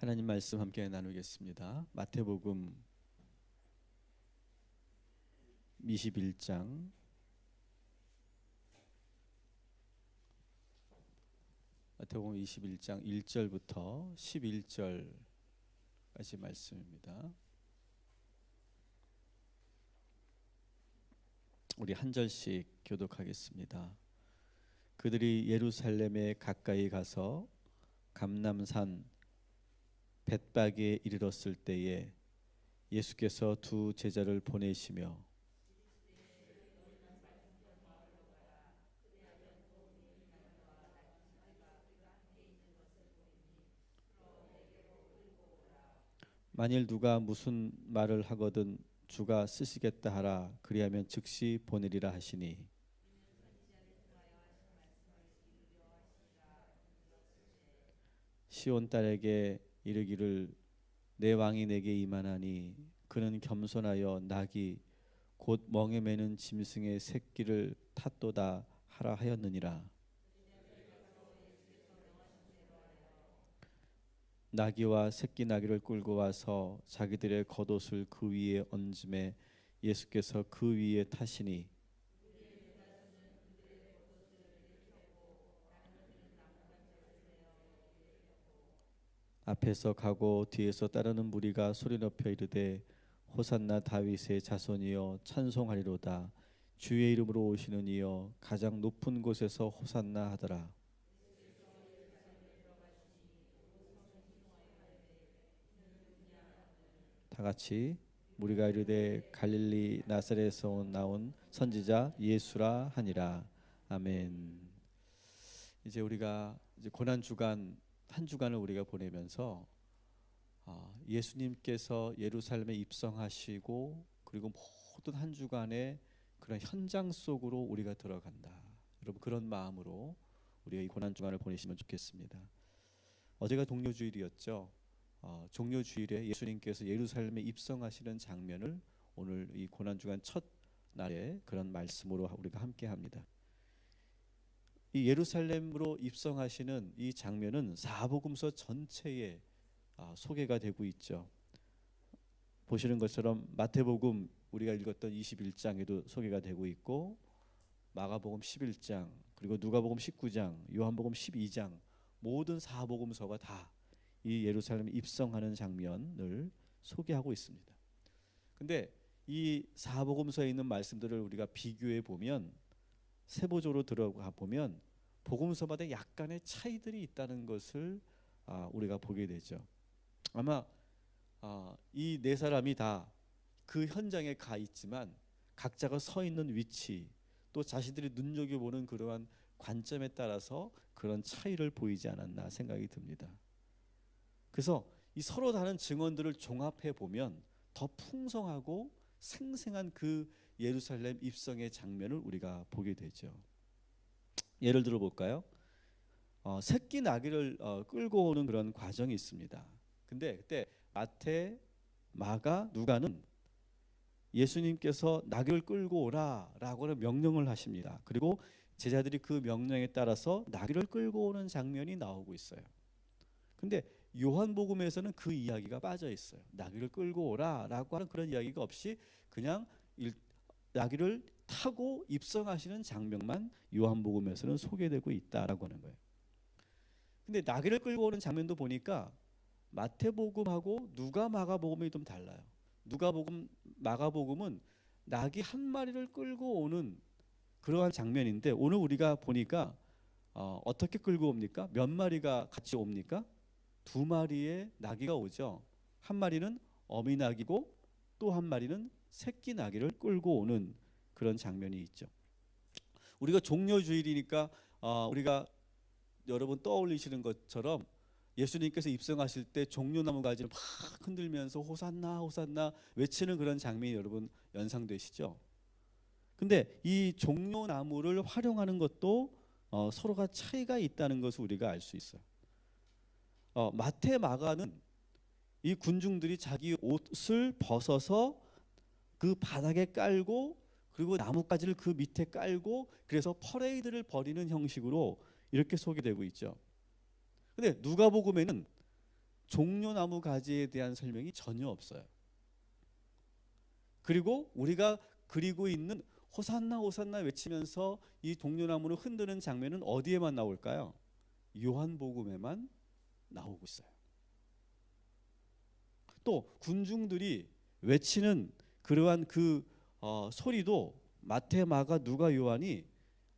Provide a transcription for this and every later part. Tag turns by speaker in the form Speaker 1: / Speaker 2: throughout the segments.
Speaker 1: 하나님 말씀 함께 나누겠습니다. 마태복음 21장 마태복음 21장 1절부터 11절까지 말씀입니다. 우리 한 절씩 교독하겠습니다. 그들이 예루살렘에 가까이 가서 감남산 벳박에 이르렀을 때에 예수께서 두 제자를 보내시며 만일 누가 무슨 말을 하거든 주가 쓰시겠다 하라. 그리하면 즉시 보내리라 하시니. 시온 딸에게 이르기를 내 왕이 내게 임하나니 그는 겸손하여 낙이 곧 멍에 매는 짐승의 새끼를 탓도다 하라 하였느니라. 나귀와 새끼 나귀를 끌고 와서 자기들의 겉옷을 그 위에 얹음에 예수께서 그 위에 타시니 앞에서 가고 뒤에서 따르는 무리가 소리 높여 이르되 호산나 다윗의 자손이여 찬송하리로다. 주의 이름으로 오시는 이여 가장 높은 곳에서 호산나 하더라. 다 같이 우리가 이르되 갈릴리 나사렛에서 나온 선지자 예수라 하니라. 아멘. 이제 우리가 이제 고난 주간 한 주간을 우리가 보내면서 아, 예수님께서 예루살렘에 입성하시고 그리고 모든 한 주간의 그런 현장 속으로 우리가 들어간다. 여러분 그런 마음으로 우리가 이 고난 주간을 보내시면 좋겠습니다. 어제가 동료 주일이었죠. 어, 종료 주일에 예수님께서 예루살렘에 입성하시는 장면을 오늘 이 고난 주간 첫 날에 그런 말씀으로 우리가 함께 합니다. 이 예루살렘으로 입성하시는 이 장면은 사복음서 전체에 아, 소개가 되고 있죠. 보시는 것처럼 마태복음 우리가 읽었던 21장에도 소개가 되고 있고 마가복음 11장 그리고 누가복음 19장 요한복음 12장 모든 사복음서가 다 이 예루살렘에 입성하는 장면을 소개하고 있습니다. 근데 이 사복음서에 있는 말씀들을 우리가 비교해 보면 세부적으로 들어가 보면 복음서마다 약간의 차이들이 있다는 것을 아, 우리가 보게 되죠. 아마 아, 이네 사람이 다 그 현장에 가 있지만 각자가 서 있는 위치 또 자신들이 눈여겨 보는 그러한 관점에 따라서 그런 차이를 보이지 않았나 생각이 듭니다. 그래서 이 서로 다른 증언들을 종합해 보면 더 풍성하고 생생한 그 예루살렘 입성의 장면을 우리가 보게 되죠. 예를 들어 볼까요? 어, 새끼 나귀를 어, 끌고 오는 그런 과정이 있습니다. 근데 그때 마태, 마가, 누가는 예수님께서 나귀를 끌고 오라라고 명령을 하십니다. 그리고 제자들이 그 명령에 따라서 나귀를 끌고 오는 장면이 나오고 있어요. 근데 요한복음에서는 그 이야기가 빠져 있어요. 나귀를 끌고 오라라고 하는 그런 이야기가 없이 그냥 일, 나귀를 타고 입성하시는 장면만 요한복음에서는 소개되고 있다라고 하는 거예요. 근데 나귀를 끌고 오는 장면도 보니까 마태복음하고 누가 마가복음이 좀 달라요. 누가복음 마가복음은 낙이 한 마리를 끌고 오는 그러한 장면인데 오늘 우리가 보니까 어, 어떻게 끌고 옵니까? 몇 마리가 같이 옵니까? 두 마리의 나귀가 오죠. 한 마리는 어미 나귀고 또 한 마리는 새끼 나귀를 끌고 오는 그런 장면이 있죠. 우리가 종료주일이니까 어, 우리가 여러분 떠올리시는 것처럼 예수님께서 입성하실 때 종려나무 가지를 막 흔들면서 호산나 호산나 외치는 그런 장면이 여러분 연상되시죠? 근데 이 종려나무를 활용하는 것도 어, 서로가 차이가 있다는 것을 우리가 알 수 있어요. 어, 마태 마가는 이 군중들이 자기 옷을 벗어서 그 바닥에 깔고 그리고 나뭇가지를 그 밑에 깔고 그래서 퍼레이드를 벌이는 형식으로 이렇게 소개되고 있죠. 근데 누가복음에는 종려나무 가지에 대한 설명이 전혀 없어요. 그리고 우리가 그리고 있는 호산나 호산나 외치면서 이 동료나무를 흔드는 장면은 어디에만 나올까요? 요한복음에만 나오고 있어요. 또 군중들이 외치는 그러한 그 어, 소리도 마태, 마가, 누가, 요한이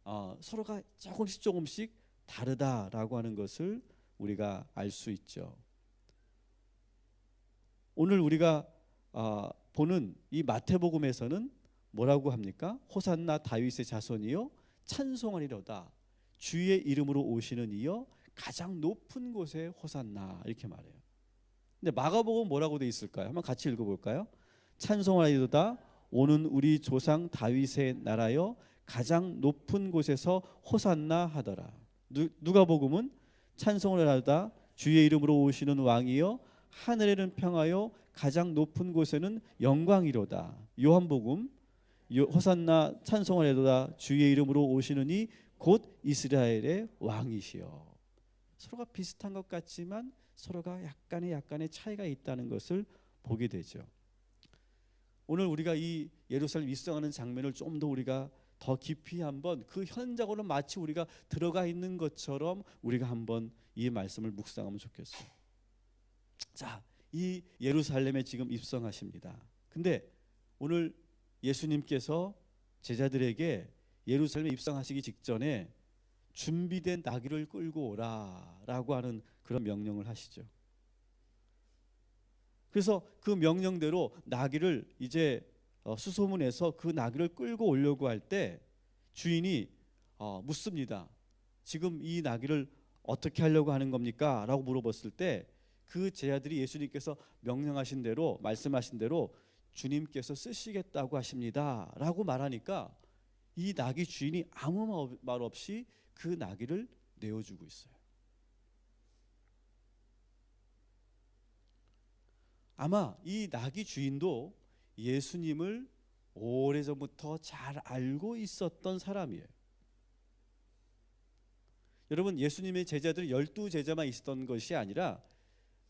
Speaker 1: 어, 서로가 조금씩 조금씩 다르다라고 하는 것을 우리가 알 수 있죠. 오늘 우리가 어, 보는 이 마태복음에서는 뭐라고 합니까? 호산나 다윗의 자손이요 찬송하리로다. 주의 이름으로 오시는 이여 가장 높은 곳에 호산나 이렇게 말해요. 근데 마가복음 뭐라고 돼 있을까요? 한번 같이 읽어볼까요? 찬송하리로다 오는 우리 조상 다윗의 나라여 가장 높은 곳에서 호산나 하더라. 누, 누가복음은 찬송을 하다 주의 이름으로 오시는 왕이여 하늘에는 평하여 가장 높은 곳에는 영광이로다. 요한복음 호산나 찬송을 해도다 주의 이름으로 오시느니 곧 이스라엘의 왕이시여. 서로가 비슷한 것 같지만 서로가 약간의 약간의 차이가 있다는 것을 보게 되죠. 오늘 우리가 이 예루살렘 입성하는 장면을 좀 더 우리가 더 깊이 한번 그 현장으로 마치 우리가 들어가 있는 것처럼 우리가 한번 이 말씀을 묵상하면 좋겠어요. 자, 이 예루살렘에 지금 입성하십니다. 근데 오늘 예수님께서 제자들에게 예루살렘에 입성하시기 직전에 준비된 나귀를 끌고 오라라고 하는 그런 명령을 하시죠. 그래서 그 명령대로 나귀를 이제 어, 수소문해서 그 나귀를 끌고 오려고 할 때 주인이 어, 묻습니다. 지금 이 나귀를 어떻게 하려고 하는 겁니까? 라고 물어봤을 때 그 제자들이 예수님께서 명령하신 대로 말씀하신 대로 주님께서 쓰시겠다고 하십니다. 라고 말하니까 이 나귀 주인이 아무 말 없이 그 나귀를 내어주고 있어요. 아마 이 나귀 주인도 예수님을 오래전부터 잘 알고 있었던 사람이에요. 여러분 예수님의 제자들 열두 제자만 있었던 것이 아니라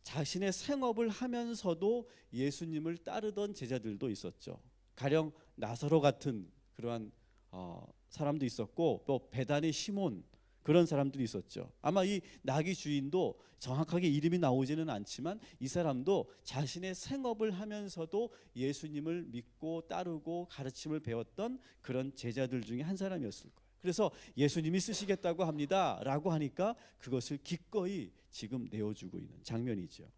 Speaker 1: 자신의 생업을 하면서도 예수님을 따르던 제자들도 있었죠. 가령 나사로 같은 그러한 어, 사람도 있었고 또 베단의 시몬 그런 사람들이 있었죠. 아마 이 나귀 주인도 정확하게 이름이 나오지는 않지만 이 사람도 자신의 생업을 하면서도 예수님을 믿고 따르고 가르침을 배웠던 그런 제자들 중에 한 사람이었을 거예요. 그래서 예수님이 쓰시겠다고 합니다라고 하니까 그것을 기꺼이 지금 내어주고 있는 장면이죠.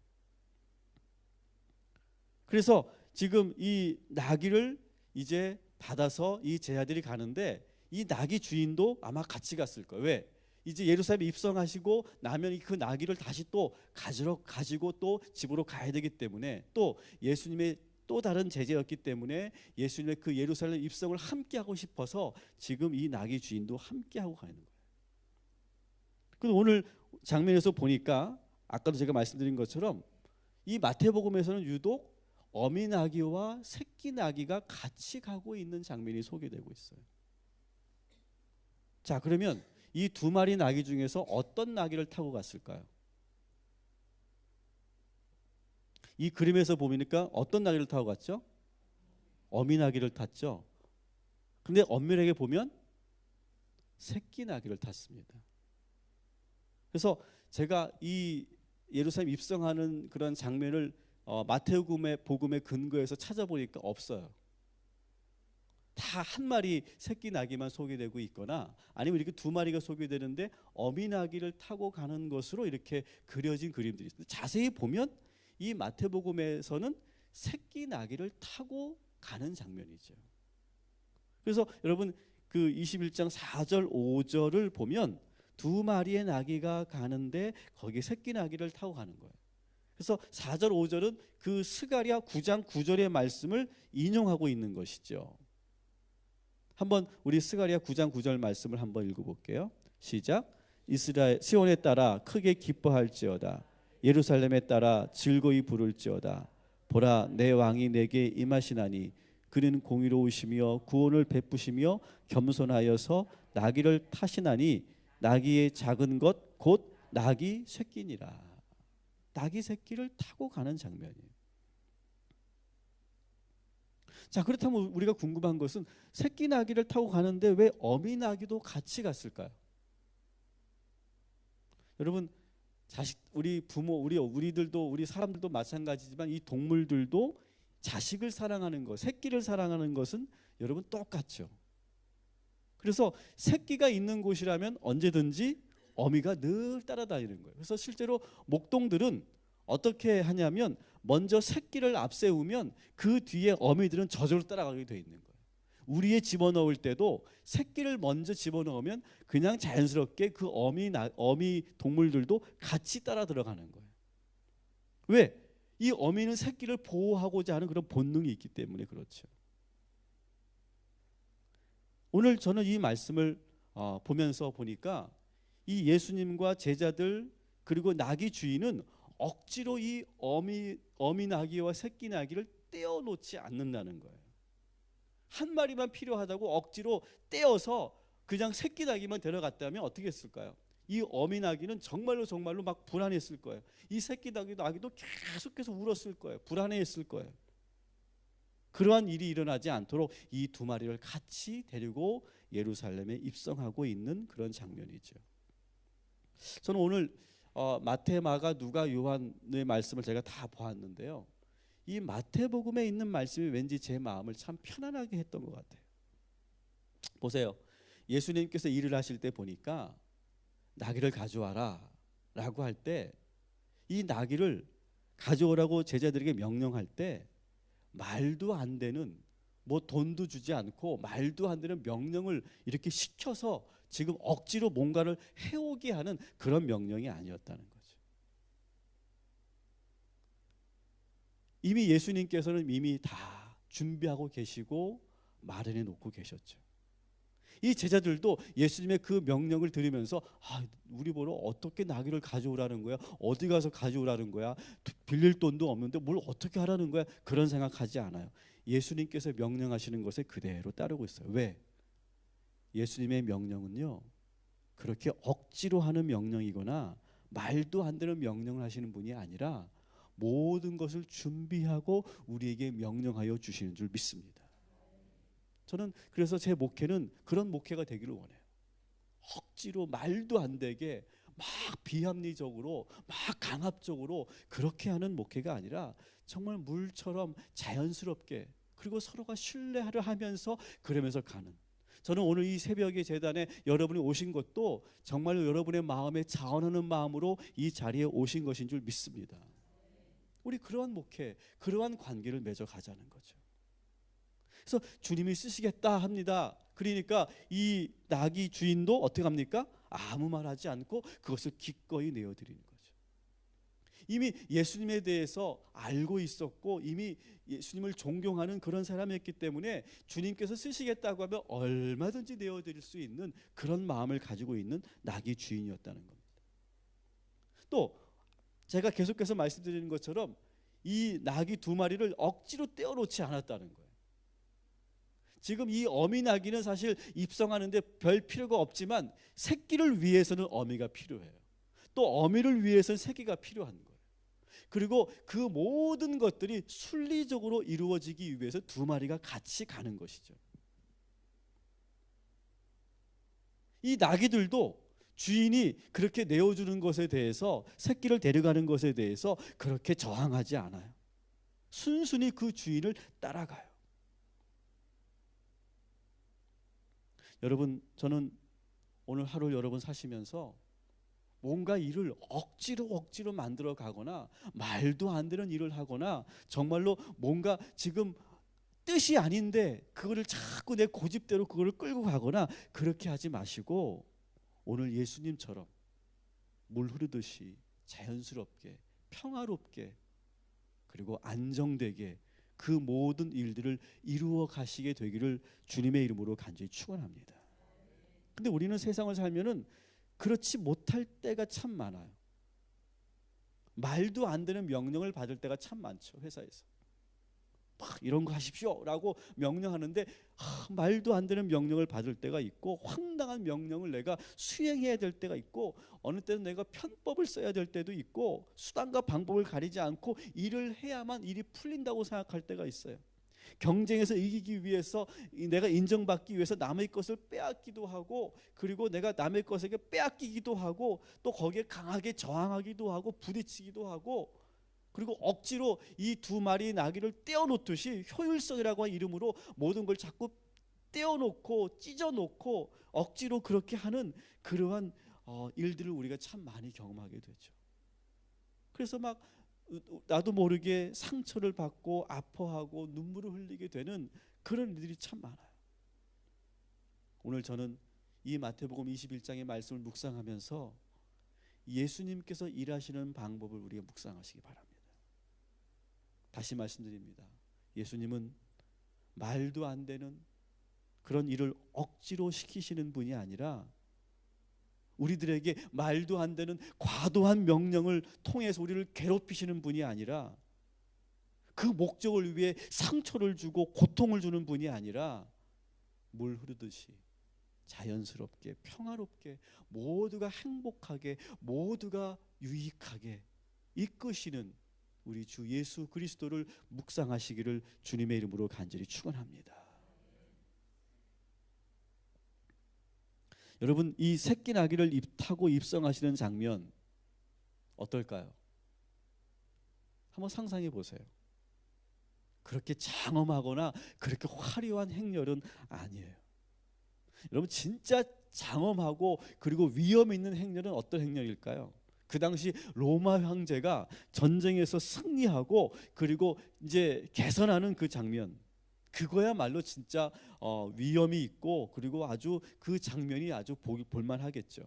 Speaker 1: 그래서 지금 이 나귀를 이제 받아서 이 제자들이 가는데 이 나귀 주인도 아마 같이 갔을 거예요. 왜? 이제 예루살렘에 입성하시고 나면 그 나귀를 다시 또 가지러 가지고 또 집으로 가야 되기 때문에 또 예수님의 또 다른 제재였기 때문에 예수님의 그 예루살렘 입성을 함께 하고 싶어서 지금 이 나귀 주인도 함께 하고 가는 거예요. 그 오늘 장면에서 보니까 아까도 제가 말씀드린 것처럼 이 마태복음에서는 유독 어미 나귀와 새끼 나귀가 같이 가고 있는 장면이 소개되고 있어요. 자, 그러면 이 두 마리 나귀 중에서 어떤 나귀를 타고 갔을까요? 이 그림에서 보니까 어떤 나귀를 타고 갔죠? 어미 나귀를 탔죠. 근데 엄밀하게 보면 새끼 나귀를 탔습니다. 그래서 제가 이 예루살렘 입성하는 그런 장면을 어, 마태복음의 복음의 근거에서 찾아보니까 없어요. 다 한 마리 새끼 나귀만 소개되고 있거나 아니면 이렇게 두 마리가 소개되는데 어미 나귀를 타고 가는 것으로 이렇게 그려진 그림들이 있습니다. 자세히 보면 이 마태복음에서는 새끼 나귀를 타고 가는 장면이죠. 그래서 여러분 그 21장 4절 5절을 보면 두 마리의 나귀가 가는데 거기 새끼 나귀를 타고 가는 거예요. 그래서 4절 5절은 그 스가랴 9장 9절의 말씀을 인용하고 있는 것이죠. 한번 우리 스가리아 9장 9절 말씀을 한번 읽어볼게요. 시작. 이스라엘 시온에 따라 크게 기뻐할지어다. 예루살렘에 따라 즐거이 부를지어다. 보라 내 왕이 내게 임하시나니 그는 공의로우시며 구원을 베푸시며 겸손하여서 나귀를 타시나니 나귀의 작은 것 곧 나귀 새끼니라. 낙이 새끼를 타고 가는 장면이에요. 자 그렇다면 우리가 궁금한 것은 새끼 나귀를 타고 가는데 왜 어미 나귀도 같이 갔을까요? 여러분 자식 우리 부모 우리 우리들도 우리 사람들도 마찬가지지만 이 동물들도 자식을 사랑하는 것, 새끼를 사랑하는 것은 여러분 똑같죠. 그래서 새끼가 있는 곳이라면 언제든지 어미가 늘 따라다니는 거예요. 그래서 실제로 목동들은 어떻게 하냐면 먼저 새끼를 앞세우면 그 뒤에 어미들은 저절로 따라가게 돼 있는 거예요. 우리에 집어넣을 때도 새끼를 먼저 집어넣으면 그냥 자연스럽게 그 어미 어미 동물들도 같이 따라 들어가는 거예요. 왜? 이 어미는 새끼를 보호하고자 하는 그런 본능이 있기 때문에 그렇죠. 오늘 저는 이 말씀을 어, 보면서 보니까 이 예수님과 제자들 그리고 나귀 주인은 억지로 이 어미 어미 나귀와 새끼 나귀를 떼어 놓지 않는다는 거예요. 한 마리만 필요하다고 억지로 떼어서 그냥 새끼 나귀만 데려갔다면 어떻게 했을까요? 이 어미 나귀는 정말로 정말로 막 불안했을 거예요. 이 새끼 나귀도 아기도 계속해서 울었을 거예요. 불안해했을 거예요. 그러한 일이 일어나지 않도록 이 두 마리를 같이 데리고 예루살렘에 입성하고 있는 그런 장면이죠. 저는 오늘 어, 마태, 마가, 누가, 요한의 말씀을 제가 다 보았는데요. 이 마태복음에 있는 말씀이 왠지 제 마음을 참 편안하게 했던 것 같아요. 보세요. 예수님께서 일을 하실 때 보니까 나귀를 가져와라 라고 할 때 이 나귀를 가져오라고 제자들에게 명령할 때 말도 안 되는 뭐 돈도 주지 않고 말도 안 되는 명령을 이렇게 시켜서 지금 억지로 뭔가를 해오게 하는 그런 명령이 아니었다는 거죠. 이미 예수님께서는 이미 다 준비하고 계시고 마련해 놓고 계셨죠. 이 제자들도 예수님의 그 명령을 들으면서 아, 우리 보러 어떻게 나귀를 가져오라는 거야? 어디 가서 가져오라는 거야? 빌릴 돈도 없는데 뭘 어떻게 하라는 거야? 그런 생각하지 않아요. 예수님께서 명령하시는 것에 그대로 따르고 있어요. 왜? 예수님의 명령은요. 그렇게 억지로 하는 명령이거나 말도 안 되는 명령을 하시는 분이 아니라 모든 것을 준비하고 우리에게 명령하여 주시는 줄 믿습니다. 저는 그래서 제 목회는 그런 목회가 되기를 원해요. 억지로 말도 안 되게 막 비합리적으로 막 강압적으로 그렇게 하는 목회가 아니라 정말 물처럼 자연스럽게 그리고 서로가 신뢰를 하면서 그러면서 가는 저는 오늘 이 새벽에 재단에 여러분이 오신 것도 정말로 여러분의 마음에 자원하는 마음으로 이 자리에 오신 것인 줄 믿습니다. 우리 그러한 목회, 그러한 관계를 맺어 가자는 거죠. 그래서 주님이 쓰시겠다 합니다. 그러니까 이 낙이 주인도 어떻게 합니까? 아무 말 하지 않고 그것을 기꺼이 내어드리는. 이미 예수님에 대해서 알고 있었고 이미 예수님을 존경하는 그런 사람이었기 때문에 주님께서 쓰시겠다고 하면 얼마든지 내어드릴 수 있는 그런 마음을 가지고 있는 낙이 주인이었다는 겁니다. 또 제가 계속해서 말씀드리는 것처럼 이 낙이 두 마리를 억지로 떼어놓지 않았다는 거예요. 지금 이 어미 나귀는 사실 입성하는데 별 필요가 없지만 새끼를 위해서는 어미가 필요해요. 또 어미를 위해서는 새끼가 필요한. 그리고 그 모든 것들이 순리적으로 이루어지기 위해서 두 마리가 같이 가는 것이죠. 이 나귀들도 주인이 그렇게 내어주는 것에 대해서 새끼를 데려가는 것에 대해서 그렇게 저항하지 않아요. 순순히 그 주인을 따라가요. 여러분 저는 오늘 하루 여러분 사시면서 뭔가 일을 억지로 억지로 만들어 가거나 말도 안 되는 일을 하거나 정말로 뭔가 지금 뜻이 아닌데 그거를 자꾸 내 고집대로 그거를 끌고 가거나 그렇게 하지 마시고 오늘 예수님처럼 물 흐르듯이 자연스럽게 평화롭게 그리고 안정되게 그 모든 일들을 이루어 가시게 되기를 주님의 이름으로 간절히 축원합니다. 근데 우리는 세상을 살면은 그렇지 못할 때가 참 많아요. 말도 안 되는 명령을 받을 때가 참 많죠, 회사에서. 막 이런 거 하십시오라고 명령하는데 아, 말도 안 되는 명령을 받을 때가 있고 황당한 명령을 내가 수행해야 될 때가 있고 어느 때는 내가 편법을 써야 될 때도 있고 수단과 방법을 가리지 않고 일을 해야만 일이 풀린다고 생각할 때가 있어요. 경쟁에서 이기기 위해서 내가 인정받기 위해서 남의 것을 빼앗기도 하고 그리고 내가 남의 것에게 빼앗기기도 하고 또 거기에 강하게 저항하기도 하고 부딪히기도 하고 그리고 억지로 이 두 마리 나귀를 떼어놓듯이 효율성이라고 하는 이름으로 모든 걸 자꾸 떼어놓고 찢어놓고 억지로 그렇게 하는 그러한 어, 일들을 우리가 참 많이 경험하게 되죠. 그래서 막 나도 모르게 상처를 받고 아파하고 눈물을 흘리게 되는 그런 일들이 참 많아요. 오늘 저는 이 마태복음 21장의 말씀을 묵상하면서 예수님께서 일하시는 방법을 우리가 묵상하시기 바랍니다. 다시 말씀드립니다. 예수님은 말도 안 되는 그런 일을 억지로 시키시는 분이 아니라 우리들에게 말도 안 되는 과도한 명령을 통해서 우리를 괴롭히시는 분이 아니라 그 목적을 위해 상처를 주고 고통을 주는 분이 아니라 물 흐르듯이 자연스럽게 평화롭게 모두가 행복하게 모두가 유익하게 이끄시는 우리 주 예수 그리스도를 묵상하시기를 주님의 이름으로 간절히 축원합니다. 여러분 이 새끼 나귀를 입 타고 입성하시는 장면 어떨까요? 한번 상상해 보세요. 그렇게 장엄하거나 그렇게 화려한 행렬은 아니에요. 여러분 진짜 장엄하고 그리고 위험 있는 행렬은 어떤 행렬일까요? 그 당시 로마 황제가 전쟁에서 승리하고 그리고 이제 개선하는 그 장면 그거야말로 진짜 어, 위험이 있고 그리고 아주 그 장면이 아주 볼만하겠죠.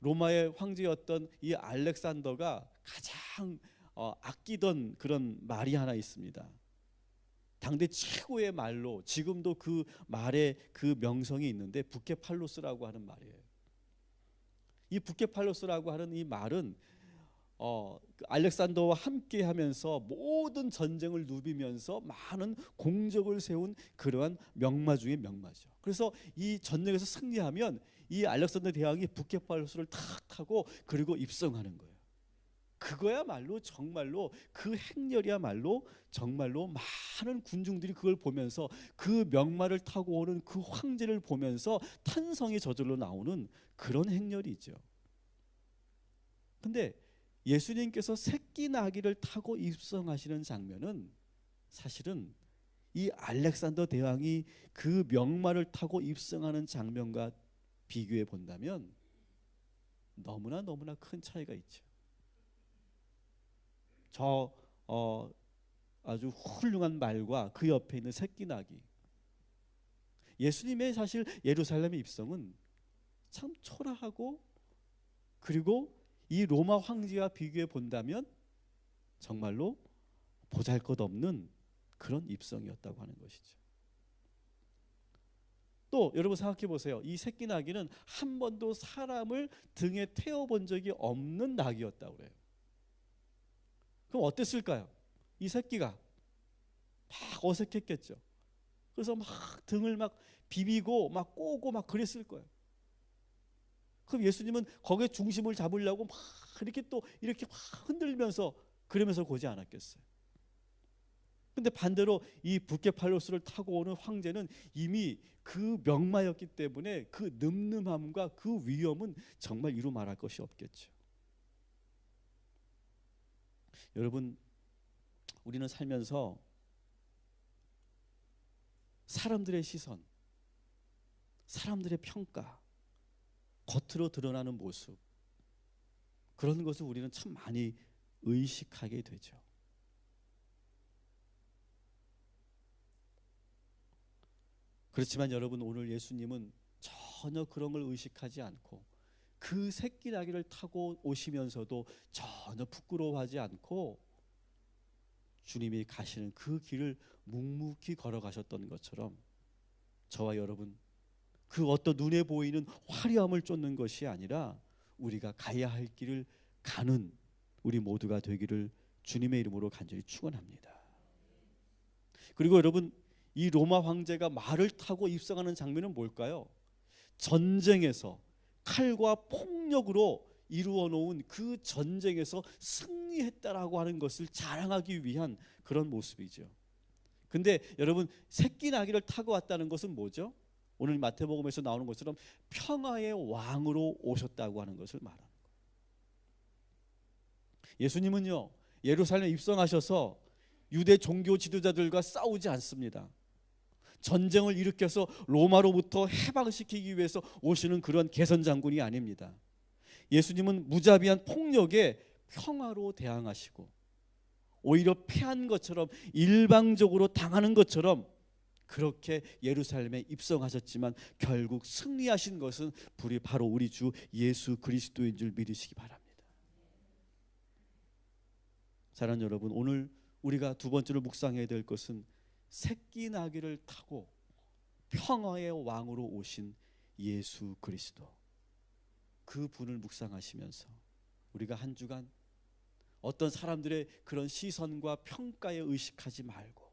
Speaker 1: 로마의 황제였던 이 알렉산더가 가장 어, 아끼던 그런 말이 하나 있습니다. 당대 최고의 말로 지금도 그 말의 그 명성이 있는데 부케팔로스라고 하는 말이에요. 이 부케팔로스라고 하는 이 말은 어, 그 알렉산더와 함께 하면서 모든 전쟁을 누비면서 많은 공적을 세운 그러한 명마 중의 명마죠. 그래서 이 전쟁에서 승리하면 이 알렉산더 대왕이 부케팔로스를 탁 하고 그리고 입성하는 거예요. 그거야말로 정말로 그 행렬이야말로 정말로 많은 군중들이 그걸 보면서 그 명마를 타고 오는 그 황제를 보면서 탄성이 저절로 나오는 그런 행렬이죠. 근데 예수님께서 새끼 나귀를 타고 입성하시는 장면은 사실은 이 알렉산더 대왕이 그 명마를 타고 입성하는 장면과 비교해 본다면 너무나 너무나 큰 차이가 있죠. 저 어, 아주 훌륭한 말과 그 옆에 있는 새끼 나귀. 예수님의 사실 예루살렘의 입성은 참 초라하고 그리고 이 로마 황제와 비교해 본다면 정말로 보잘것없는 그런 입성이었다고 하는 것이죠. 또 여러분 생각해 보세요. 이 새끼 나귀는 한 번도 사람을 등에 태워 본 적이 없는 나귀였다고 그래요. 그럼 어땠을까요? 이 새끼가 막 어색했겠죠. 그래서 막 등을 막 비비고 막 꼬고 막 그랬을 거예요. 그럼 예수님은 거기에 중심을 잡으려고 막 이렇게 또 이렇게 막 흔들면서 그러면서 고지 않았겠어요. 근데 반대로 이 부케팔로스를 타고 오는 황제는 이미 그 명마였기 때문에 그 늠름함과 그 위험은 정말 이루 말할 것이 없겠죠. 여러분 우리는 살면서 사람들의 시선, 사람들의 평가, 겉으로 드러나는 모습 그런 것을 우리는 참 많이 의식하게 되죠. 그렇지만 여러분 오늘 예수님은 전혀 그런 걸 의식하지 않고 그 새끼 나귀를 타고 오시면서도 전혀 부끄러워하지 않고 주님이 가시는 그 길을 묵묵히 걸어가셨던 것처럼 저와 여러분 그 어떤 눈에 보이는 화려함을 쫓는 것이 아니라 우리가 가야 할 길을 가는 우리 모두가 되기를 주님의 이름으로 간절히 축원합니다. 그리고 여러분 이 로마 황제가 말을 타고 입성하는 장면은 뭘까요? 전쟁에서 칼과 폭력으로 이루어 놓은 그 전쟁에서 승리했다라고 하는 것을 자랑하기 위한 그런 모습이죠. 근데 여러분 새끼 나귀를 타고 왔다는 것은 뭐죠? 오늘 마태복음에서 나오는 것처럼 평화의 왕으로 오셨다고 하는 것을 거예요. 예수님은요 예루살렘에 입성하셔서 유대 종교 지도자들과 싸우지 않습니다. 전쟁을 일으켜서 로마로부터 해방시키기 위해서 오시는 그런 개선 장군이 아닙니다. 예수님은 무자비한 폭력에 평화로 대항하시고 오히려 패한 것처럼 일방적으로 당하는 것처럼 그렇게 예루살렘에 입성하셨지만 결국 승리하신 것은 불이 바로 우리 주 예수 그리스도인 줄 믿으시기 바랍니다. 사랑하는 여러분, 오늘 우리가 두 번째로 묵상해야 될 것은 새끼 나귀를 타고 평화의 왕으로 오신 예수 그리스도. 그 분을 묵상하시면서 우리가 한 주간 어떤 사람들의 그런 시선과 평가에 의식하지 말고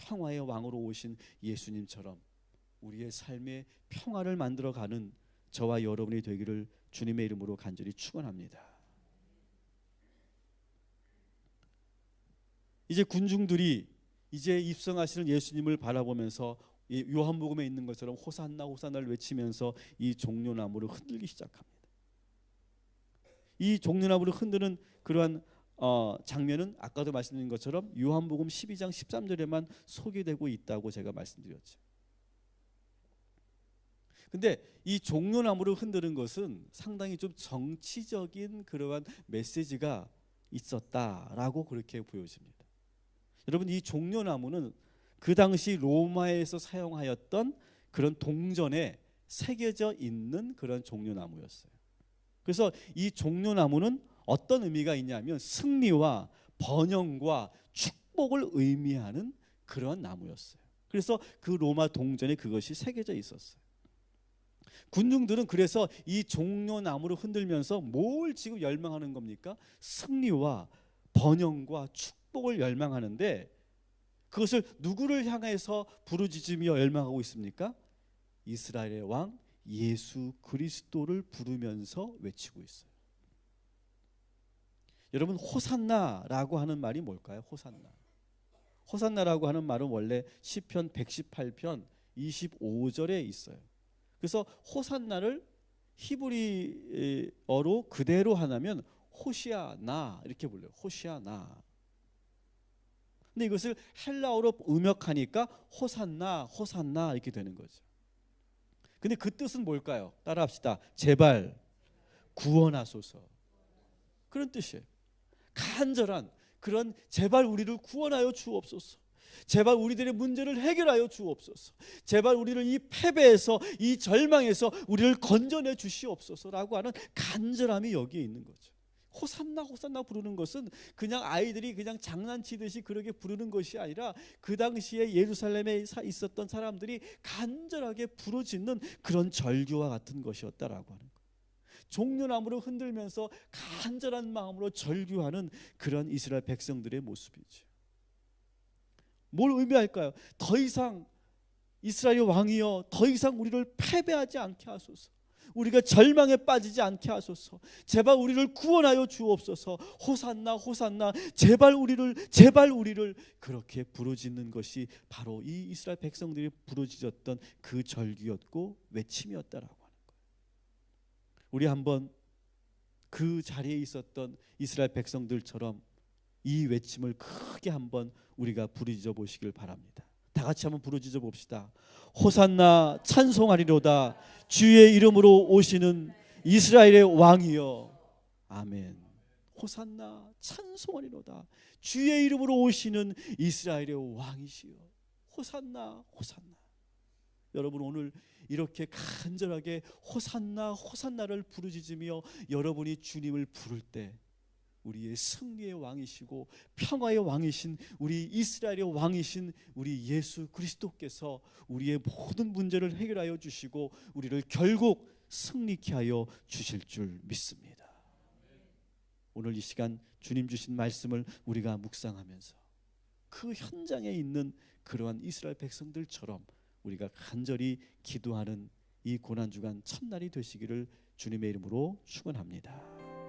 Speaker 1: 평화의 왕으로 오신 예수님처럼 우리의 삶의 평화를 만들어 가는 저와 여러분이 되기를 주님의 이름으로 간절히 축원합니다. 이제 군중들이 이제 입성하시는 예수님을 바라보면서 요한복음에 있는 것처럼 호산나 호산나를 외치면서 이 종려나무를 흔들기 시작합니다. 이 종려나무를 흔드는 그러한 어, 장면은 아까도 말씀드린 것처럼 요한복음 12장 13절에만 소개되고 있다고 제가 말씀드렸죠. 근데 이 종려나무를 흔드는 것은 상당히 좀 정치적인 그러한 메시지가 있었다라고 그렇게 보여집니다. 여러분 이 종려나무는 그 당시 로마에서 사용하였던 그런 동전에 새겨져 있는 그런 종려나무였어요. 그래서 이 종려나무는 어떤 의미가 있냐면 승리와 번영과 축복을 의미하는 그런 나무였어요. 그래서 그 로마 동전에 그것이 새겨져 있었어요. 군중들은 그래서 이 종려나무를 흔들면서 뭘 지금 열망하는 겁니까? 승리와 번영과 축복을 열망하는데 그것을 누구를 향해서 부르짖으며 열망하고 있습니까? 이스라엘의 왕 예수 그리스도를 부르면서 외치고 있어요. 여러분 호산나라고 하는 말이 뭘까요? 호산나. 호산나라고 하는 말은 원래 시편 118편 25절에 있어요. 그래서 호산나를 히브리어로 그대로 하나면 호시아나 이렇게 불러요. 호시아나. 근데 이것을 헬라어로 음역하니까 호산나, 호산나 이렇게 되는 거죠. 근데 그 뜻은 뭘까요? 따라합시다. 제발 구원하소서. 그런 뜻이에요. 간절한 그런 제발 우리를 구원하여 주옵소서. 제발 우리들의 문제를 해결하여 주옵소서. 제발 우리를 이 패배에서 이 절망에서 우리를 건져내 주시옵소서라고 하는 간절함이 여기에 있는 거죠. 호산나 호산나 부르는 것은 그냥 아이들이 그냥 장난치듯이 그렇게 부르는 것이 아니라 그 당시에 예루살렘에 있었던 사람들이 간절하게 부르짖는 그런 절규와 같은 것이었다라고 하는 것. 종려나무를 흔들면서 간절한 마음으로 절규하는 그런 이스라엘 백성들의 모습이죠. 뭘 의미할까요? 더 이상 이스라엘 왕이여 더 이상 우리를 패배하지 않게 하소서. 우리가 절망에 빠지지 않게 하소서. 제발 우리를 구원하여 주옵소서. 호산나 호산나 제발 우리를 제발 우리를 그렇게 부르짖는 것이 바로 이 이스라엘 백성들이 부르짖었던 그 절기였고 외침이었다라고. 우리 한번 그 자리에 있었던 이스라엘 백성들처럼 이 외침을 크게 한번 우리가 부르짖어 보시길 바랍니다. 다 같이 한번 부르짖어 봅시다. 호산나 찬송하리로다 주의 이름으로 오시는 이스라엘의 왕이여 아멘. 호산나 찬송하리로다 주의 이름으로 오시는 이스라엘의 왕이시여 호산나 호산나 여러분 오늘 이렇게 간절하게 호산나 호산나를 부르짖으며 여러분이 주님을 부를 때 우리의 승리의 왕이시고 평화의 왕이신 우리 이스라엘의 왕이신 우리 예수 그리스도께서 우리의 모든 문제를 해결하여 주시고 우리를 결국 승리케 하여 주실 줄 믿습니다. 오늘 이 시간 주님 주신 말씀을 우리가 묵상하면서 그 현장에 있는 그러한 이스라엘 백성들처럼 우리가 간절히 기도하는 이 고난 주간 첫날이 되시기를 주님의 이름으로 축원합니다.